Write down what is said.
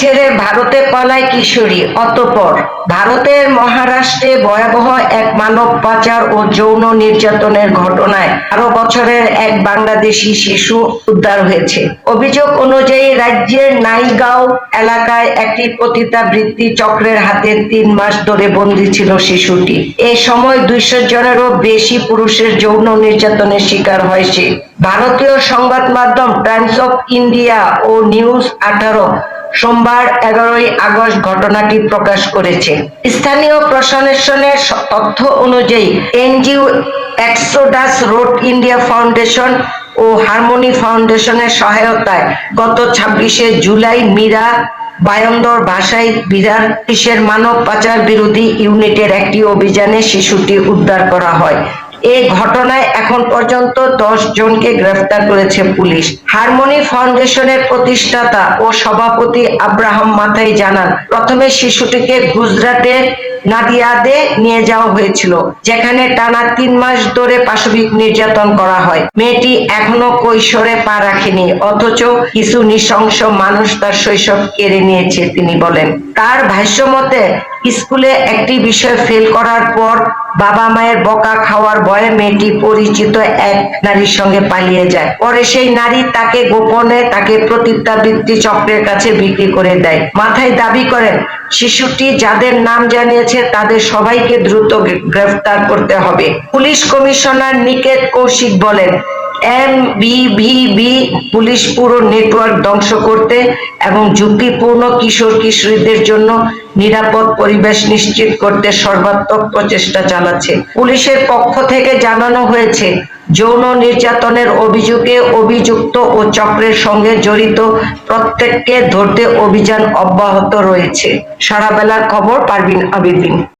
ছেড়ে ভারতে পালায় কিশোরী। অতঃপর ভারতের মহারাষ্ট্রে ভয়াবহ এক মানব পাচার ও যৌন নির্যাতনের ঘটনায় বারো বছরের এক বাংলাদেশি শিশু উদ্ধার হয়েছে। অভিযোগ অনুযায়ী রাজ্যের নাইগাঁও এলাকায় একটি পতিতাবৃত্তি চক্রের হাতে তিন মাস ধরে বন্দী ছিল শিশুটি। এ সময় দুইশো জনেরও বেশি পুরুষের যৌন নির্যাতনের শিকার হয় সে। ভারতীয় সংবাদ মাধ্যম টাইমস অফ ইন্ডিয়া ও নিউজ আঠারো সোমবার এগারোই আগস্ট ঘটনাটি প্রকাশ করেছে। স্থানীয় প্রশাসনের তথ্য অনুযায়ী, NGO Exodus Road India Foundation ও হারমোনি ফাউন্ডেশনের সহায়তায় গত ছাব্বিশে জুলাই মীরা বায়ন্দর ভাষায় বিরাট পুলিশের মানব পাচার বিরোধী ইউনিটের একটি অভিযানে শিশুটি উদ্ধার করা হয়। এই ঘটনায় এখন পর্যন্ত দশ জনকে গ্রেফতার করেছে পুলিশ। হারমোনি ফাউন্ডেশনের প্রতিষ্ঠাতা ও সভাপতি আব্রাহাম মাথাই জানান, প্রথমে শিশুটিকে গুজরাটের নাদিয়াদে নিয়ে যাওয়া হয়েছিল, যেখানে টানা তিন মাস ধরে পাশবিক নির্যাতন করা হয়। মেয়েটি এখনও কৈশোরে পা রাখেনি, অথচ কিছু নৃশংস মানুষ তার শৈশব কেড়ে নিয়েছে, তিনি বলেন। তার ভাষ্য মতে, স্কুলে একটি বিষয় ফেল করার পর বাবা মায়ের বকা খাওয়ার ভয়ে মেয়েটি পরিচিত এক নারীর সঙ্গে পালিয়ে যায়। পরে সেই নারী তাকে গোপনে তাকে প্রতিত্যাবৃত্তি চক্রের কাছে বিক্রি করে দেয়। মাথায় দাবি করেন, শিশুটি যাদের নাম জানিয়েছে তাদের সবাইকে দ্রুত গ্রে- গ্রেফতার করতে হবে। পুলিশ কমিশনার নিকেত কৌশিক বলেন এমবিভিবি পুলিশ পুরো নেটওয়ার্ক ধ্বংস করতে এবং ঝুঁকিপূর্ণ কিশোর কিশোরীদের জন্য নিরাপদ পরিবেশ নিশ্চিত করতে সর্বাত্মক প্রচেষ্টা চালাচ্ছে। পুলিশের পক্ষ থেকে জানানো হয়েছে, যৌন নির্যাতনের অভিযোগে অভিযুক্ত ও চক্রের সঙ্গে জড়িত প্রত্যেককে ধরতে অভিযান অব্যাহত রয়েছে। সারা বেলার খবর পারবিন আবিদিন।